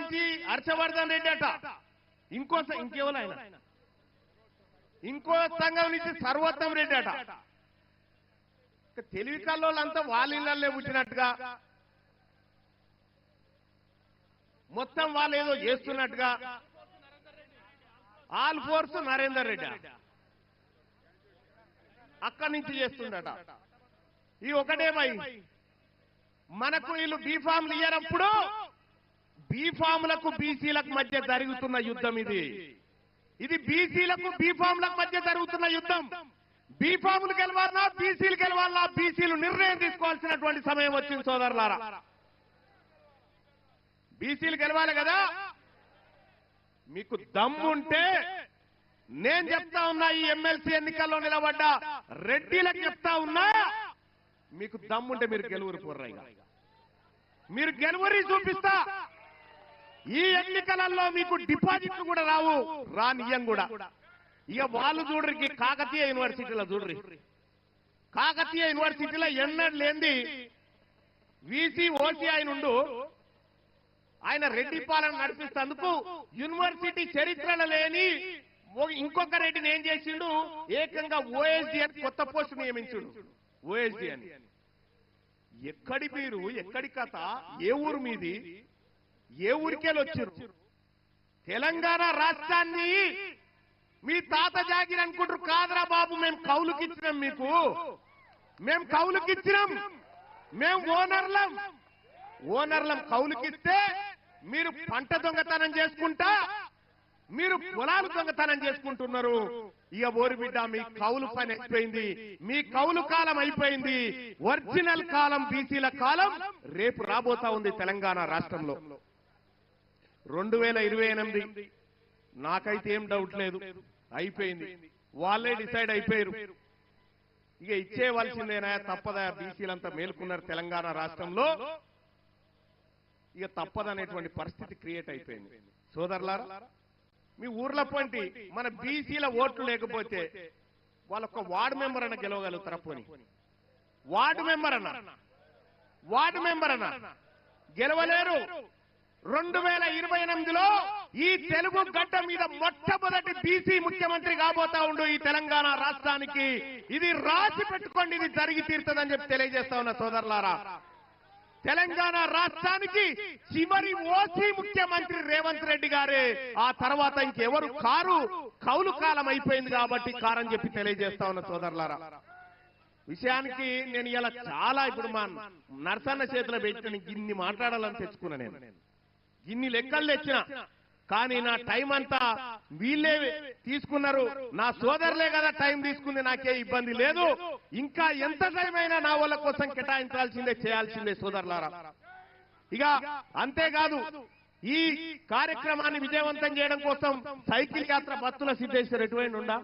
నుంచి హర్షవర్ధన్ రెడ్డి అట. ఇంకో ఇంకెవరు ఆయన ఇంకో సంఘం నుంచి సర్వోత్తం రెడ్డి అట. ఇక తెలివి కల్లోళ్ళంతా వాళ్ళ ఇళ్ళల్లో పుట్టినట్టుగా. మొత్తం వాళ్ళు ఏదో చేస్తున్నట్టుగా. All force Narender Reddy. అక్కడి నుంచి చేస్తుండట. ఈ ఒకటే మనకు వీళ్ళు బీఫామ్లు ఇయ్యనప్పుడు బీఫాములకు బీసీలకు మధ్య జరుగుతున్న యుద్ధం ఇది. ఇది బీసీలకు బీఫాములకు మధ్య జరుగుతున్న యుద్ధం. బీఫాములు గెలవాలన్నా బీసీలు గెలవాలన్నా బీసీలు నిర్ణయం తీసుకోవాల్సినటువంటి సమయం వచ్చింది సోదరులారా. బీసీలు గెలవాలి కదా. మీకు దమ్ముంటే నేను చెప్తా ఉన్నా ఈ ఎమ్మెల్సీ ఎన్నికల్లో నిలబడ్డ రెడ్డిలకు చెప్తా ఉన్నా మీకు దమ్ముంటే మీరు గెలువురు పోర్రైగా మీరు గెలువరి చూపిస్తా. ఈ ఎన్నికలలో మీకు డిపాజిట్లు కూడా రావు రానియం కూడా ఇక వాళ్ళు చూడరికి కాకతీయ యూనివర్సిటీలో చూడరి. కాకతీయ యూనివర్సిటీలో ఎన్నడు లేని వీసీ ఓసీ ఆయన ఉండు. ఆయన రెడ్డి పాలన నడిపిస్తేందుకు యూనివర్సిటీ చరిత్రలో లేని ఇంకొక రెడ్డిని ఏం చేసిండు? ఏకంగా ఓఎస్డి అని కొత్త పోస్ట్ నియమించుడు. ఓఎస్డి అని. ఎక్కడి మీరు ఎక్కడి కథ ఏ ఊరు మీది? ఏ ఊరికెళ్ళి వచ్చారు తెలంగాణ రాష్ట్రాన్ని మీ తాత జాగిరి అనుకుంటారు. కాదురా బాబు మేము కౌలుకిచ్చినాం మీకు. మేము కౌలుకిచ్చినాం. మేము ఓనర్లం. ఓనర్లం కౌలుకిస్తే మీరు పంట దొంగతనం చేసుకుంటా మీరు పొలాలు దొంగతనం చేసుకుంటున్నారు. ఇక ఓరి బిడ్డ మీ కౌలు పని అయిపోయింది. మీ కౌలు కాలం అయిపోయింది. ఒరిజినల్ కాలం బీసీల కాలం రేపు రాబోతా ఉంది తెలంగాణ రాష్ట్రంలో. రెండు వేల ఇరవై ఎనిమిది. నాకైతే ఏం డౌట్ లేదు. అయిపోయింది. వాళ్ళే డిసైడ్ అయిపోయారు. ఇక ఇచ్చేయవలసిందేనా తప్పదా? బీసీలంతా మేల్కొన్నారు తెలంగాణ రాష్ట్రంలో. ఇక తప్పదనేటువంటి పరిస్థితి క్రియేట్ అయిపోయింది. సోదరులారా మీ ఊర్ల మన బీసీల ఓట్లు లేకపోతే వాళ్ళొక్క వార్డు మెంబర్ అన్న గెలవగలుగుతారా పోని? వార్డు మెంబర్ అన్న. వార్డు మెంబర్ అన్న. గెలవలేరు. రెండు వేల ఇరవై ఎనిమిదిలో ఈ తెలుగు గడ్డ మీద మొట్టమొదటి బీసీ ముఖ్యమంత్రి కాబోతా ఉండు ఈ తెలంగాణ రాష్ట్రానికి. ఇది రాసి పెట్టుకోండి ఇది జరిగి తీరుతుందని చెప్పి తెలియజేస్తా ఉన్న సోదరులారా. తెలంగాణ రాష్ట్రానికి చివరి ఓసీ ముఖ్యమంత్రి రేవంత్ రెడ్డి గారే. ఆ తర్వాత ఇంకెవరు కారు కౌలు కాలం అయిపోయింది కాబట్టి కారని చెప్పి తెలియజేస్తా ఉన్న సోదరులారా. విషయానికి నేను ఇలా చాలా ఇప్పుడు మా నర్సన్న చేతిలో పెట్టిన ఇన్ని మాట్లాడాలని తెచ్చుకున్నా నేను. ఇన్ని లెక్కలు తెచ్చిన. కానీ నా టైం అంతా వీళ్ళే తీసుకున్నారు. నా సోదరులే కదా టైం తీసుకుంది నాకే ఇబ్బంది లేదు. ఇంకా ఎంత టైం అయినా నా వాళ్ళ కోసం కేటాయించాల్సిందే చేయాల్సిందే సోదరులారా. ఇక అంతేకాదు ఈ కార్యక్రమాన్ని విజయవంతం చేయడం కోసం సైకిల్ యాత్ర బస్సుల సిద్ధేశ్వర్ ఎటువంటి ఉండా?